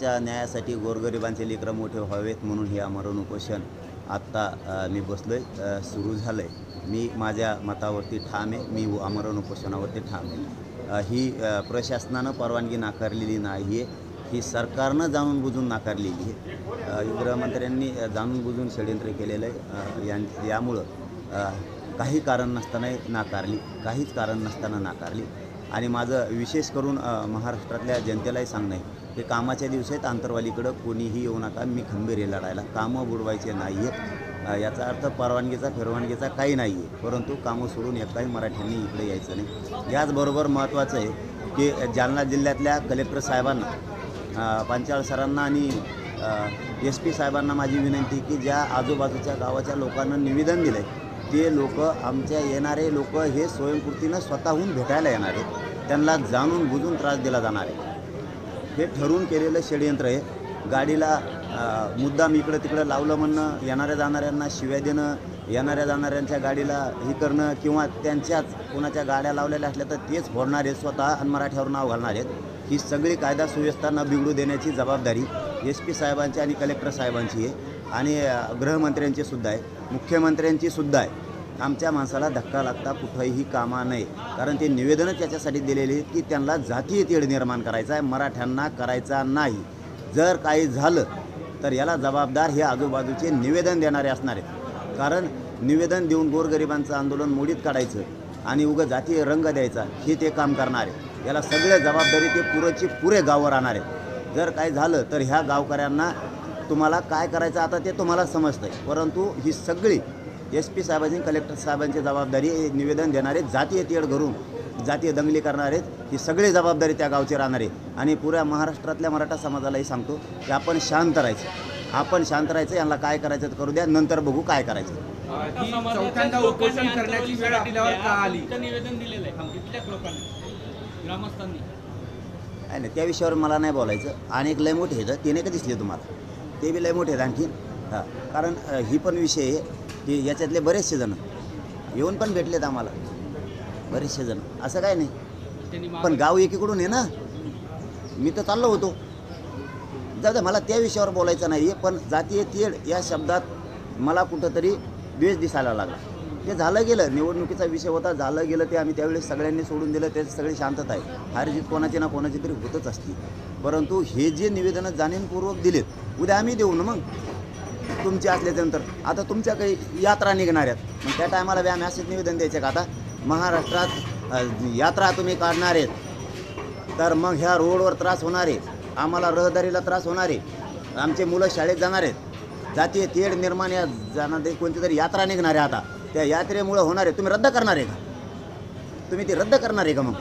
मराठ्यांच्या न्यायासाठी गोरगरिबांचे लेकरं मोठे व्हावेत म्हणून हे आमरण उपोषण आत्ता मी बसलो आहे सुरू झालं आहे मी माझ्या मतावरती ठाम आहे. मी आमरण उपोषणावरती ठाम आहे. ही प्रशासनानं परवानगी नाकारलेली नाही आहे ही सरकारनं जाणून बुजून नाकारलेली आहे. गृहमंत्र्यांनी जाणून बुजून षडयंत्र केलेलं आहे यां यामुळं काही कारण नसतानाही नाकारली. काहीच कारण नसताना नाकारली. आणि माझं विशेष करून महाराष्ट्रातल्या जनतेलाही सांगणं आहे. की कामाच्या दिवसात आंतरवालीकडं कोणीही येऊ नका मी खंबीर लढायला. कामं बुडवायचे नाही आहेत याचा अर्थ परवानगीचा फिरवानगीचा काही नाही आहे परंतु कामं सोडून एकाही मराठ्यांनी इकडे यायचं नाही. याचबरोबर महत्त्वाचं आहे की जालना जिल्ह्यातल्या कलेक्टर साहेबांना पांचाळ सरांना आणि एस पी साहेबांना माझी विनंती की ज्या आजूबाजूच्या गावाच्या लोकांना निवेदन दिलं आहे ते लोक आमच्या येणारे लोक हे स्वयंपूर्तीनं स्वतःहून भेटायला येणार आहेत. त्यांना जाणून बुजून त्रास दिला जाणार आहे. हे ठरवून केलेलं षडयंत्र आहे. गाडीला मुद्दाम इकडं तिकडं लावलं म्हणणं येणाऱ्या जाणाऱ्यांना शिव्या देणं येणाऱ्या जाणाऱ्यांच्या गाडीला हे करणं किंवा त्यांच्याच कोणाच्या गाड्या लावलेल्या असल्या तर तेच फोडणार आहेत स्वतः आणि मराठ्यावर नाव घालणार आहेत. ही सगळी कायदा सुव्यवस्था न बिघडू देण्याची जबाबदारी एस पी साहेबांची आणि कलेक्टर साहेबांची आहे. आणि गृहमंत्र्यांची सुद्धा आहे. मुख्यमंत्र्यांची सुद्धा आहे. आमच्या माणसाला धक्का लागता कुठंही कामा नये. कारण ते निवेदनच याच्यासाठी दिलेले आहेत की त्यांना जातीय तेढ निर्माण करायचा आहे मराठ्यांना करायचा नाही. जर काही झालं तर याला जबाबदार हे आजूबाजूचे निवेदन देणारे असणार आहेत. कारण निवेदन देऊन गोरगरिबांचं आंदोलन मोडीत काढायचं आणि उगं जातीय रंग द्यायचा हे ते काम करणार. आहे याला सगळे जबाबदारी ते पुरेची पुरे गावं राहणार आहेत. जर काय झालं तर ह्या गावकऱ्यांना तुम्हाला काय करायचं आता ते तुम्हाला समजतं आहे परंतु ही सगळी एस पी साहेबांची कलेक्टर साहेबांची जबाबदारी हे निवेदन देणारे जातीय तेढ करून जातीय दंगली करणार आहेत ही सगळी जबाबदारी त्या गावची राहणार. आहे आणि पुऱ्या महाराष्ट्रातल्या मराठा समाजालाही सांगतो की आपण शांत राहायचं. आपण शांत राहायचं यांना काय करायचं ते करू द्या नंतर बघू काय करायचं. चौथ्यांदा उपोषण करण्याची वेळ आपल्यावर का आली. निवेदन दिलेलं आहे तिथल्याच लोकांनी. ग्रामस्थांनी. आहे ना त्या विषयावर मला नाही बोलायचं. आणि एक लय मोठे आहेत ते नाही का दिसले तुम्हाला? ते बी लय मोठे आहेत आणखीन. हां कारण ही पण विषय आहे. की याच्यातले बरेचसे जण येऊन पण भेटलेत आम्हाला. बरेचसे जण. असं काय नाही. पण गाव एकीकडून आहे ना मी तर चाललो होतो. जाऊ दे मला त्या विषयावर बोलायचं नाही आहे पण जातीय तेढ या शब्दात मला कुठंतरी द्वेष दिसायला लागला. ते झालं गेलं निवडणुकीचा विषय होता झालं गेलं ते आम्ही त्यावेळेस सगळ्यांनी सोडून दिलं ते सगळी शांतता आहे. हार जीत कोणाची ना कोणाची तरी होतच असती. परंतु हे जे निवेदनं जाणीवपूर्वक दिलेत उद्या आम्ही देऊ ना मग. तुमचे असल्याच्यानंतर आता तुमच्या काही यात्रा निघणार आहेत. मग त्या टायमाला बी आम्ही असेच निवेदन द्यायचे का आता? महाराष्ट्रात यात्रा तुम्ही काढणार आहेत. तर मग ह्या रोडवर त्रास होणार आहे. आम्हाला रहदारीला त्रास होणार आहे. आमचे मुलं शाळेत जाणार आहेत. जातीय तेढ निर्माण या जाणार कोणती तरी यात्रा निघणार आहे आता. त्या यात्रेमुळं होणार आहे. तुम्ही रद्द करणार आहे का? तुम्ही ते रद्द करणार आहे का मग?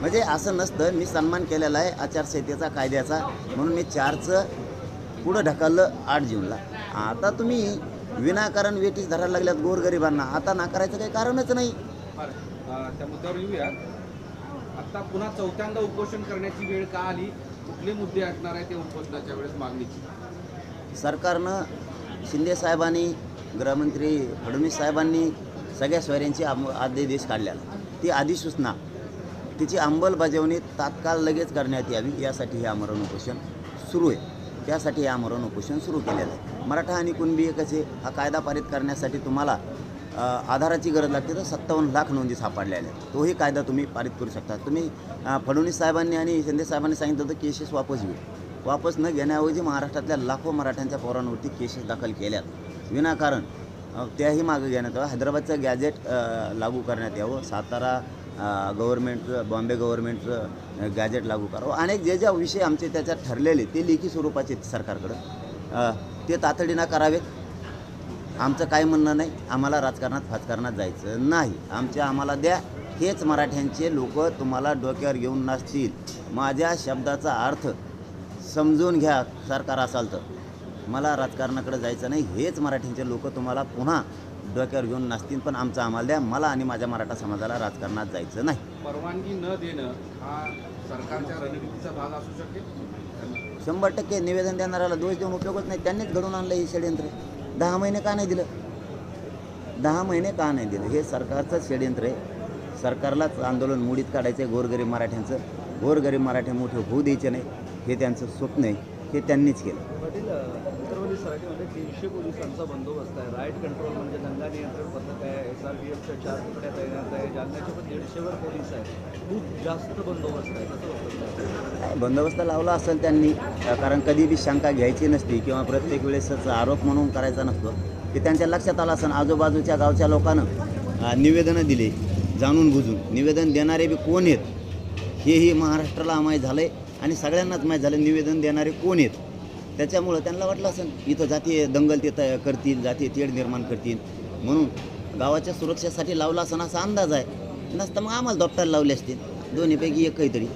म्हणजे असं नसतं. मी सन्मान केलेला आहे आचारसंहितेचा कायद्याचा. म्हणून मी चारचं पुढं ढकललं आठ जूनला. आता तुम्ही विनाकारण वेटीस धरायला लागल्यात गोरगरिबांना. आता नाकारायचं काही कारणच नाही. त्या मुद्द्यावर येऊया. आता पुन्हा चौथ्यांदा उपोषण करण्याची वेळ का आली? कुठले मुद्दे असणार आहे ते उपोषणाच्या वेळेस मागणीची? सरकारनं शिंदे साहेबांनी गृहमंत्री फडणवीस साहेबांनी सगळ्या सोयऱ्यांची आम आदेश काढलेला ती अधिसूचना तिची अंमलबजावणी तात्काळ लगेच करण्यात यावी यासाठी हे आमरण उपोषण सुरू आहे. त्यासाठी हे आमरण उपोषण सुरू केलेलं आहे. मराठा आणि कुणबी एकचे हा कायदा पारित करण्यासाठी तुम्हाला आधाराची गरज लागते तर सत्तावन्न लाख नोंदी सापडलेल्या आहेत. तोही कायदा तुम्ही पारित करू शकता. तुम्ही फडणवीस साहेबांनी आणि शिंदे साहेबांनी सांगितलं होतं केसेस वापस घेऊ. वापस न घेण्याऐवजी महाराष्ट्रातल्या लाखो मराठ्यांच्या पोरांवरती केसेस दाखल केल्यात. विनाकारण त्याही मागं घेण्यात यावं हैदराबादचं गॅजेट लागू करण्यात यावं. सातारा गव्हर्मेंटचं गव्हर्नमेंटचं बॉम्बे गव्हर्नमेंटचं गॅजेट लागू करावं अनेक जे ज्या विषय आमचे त्याच्यात ठरलेले ते लेखी स्वरूपाचे आहेत सरकारकडं. ते तातडीनं करावेत. आमचं काय म्हणणं नाही. आम्हाला राजकारणात फाजकारणात जायचं नाही. आमच्या आम्हाला द्या. हेच मराठ्यांचे लोक तुम्हाला डोक्यावर घेऊन नसतील माझ्या शब्दाचा अर्थ समजून घ्या सरकार असाल तर. मला राजकारणाकडे जायचं नाही हेच मराठ्यांचे लोक तुम्हाला पुन्हा डोक्यावर घेऊन नसतील पण आमचं आम्हाला द्या. मला आणि माझ्या मराठा समाजाला राजकारणात जायचं नाही. परवानगी न देणं हा सरकारच्या रणनीतीचा भाग असू शकेल? शंभर टक्के निवेदन देणाऱ्याला दोष देऊन उपयोगच नाही. त्यांनीच घडून आणलं हे षडयंत्र. दहा महिने का नाही दिलं? दहा महिने का नाही दिलं? हे सरकारचंच षडयंत्र आहे. सरकारलाच आंदोलन मुडीत काढायचं आहे गोरगरीब मराठ्यांचं. गोरगरीब मराठे मोठे होऊ द्यायचे नाही. हे त्यांचं स्वप्न आहे. हे त्यांनीच केलं. पाटील उत्तरवली सराटीमध्ये तीनशे पोलिसांचा बंदोबस्त आहे. राईट कंट्रोल म्हणजे दंगा नियंत्रण पथक आहे. एस आर पी एफच्या चार तुकड्या तैनात आहे. जालन्याचे पण दीडशेवर पोलीस आहेत खूप जास्त बंदोबस्त आहे. कसं वाटतं काय बंदोबस्त लावला असेल त्यांनी कारण कधी बी शंका घ्यायची नसती किंवा प्रत्येक वेळेसच आरोप म्हणून करायचा नसतो की त्यांच्या लक्षात आलं असेल. आजूबाजूच्या गावच्या लोकांना निवेदनं दिली जाणून बुजून. निवेदन देणारे बी कोण आहेत? हेही महाराष्ट्राला माहीत झालं आहे आणि सगळ्यांनाच माहीत झालं निवेदन देणारे कोण आहेत? त्याच्यामुळं त्यांना वाटलं असेल इथं जातीय दंगल ते तया करतील जातीय तेढ निर्माण करतील. म्हणून गावाच्या सुरक्षेसाठी लावला असं असा अंदाज आहे. नसतं मग आम्हाला दप्तर लावले असतील. दोन्हीपैकी एक काहीतरी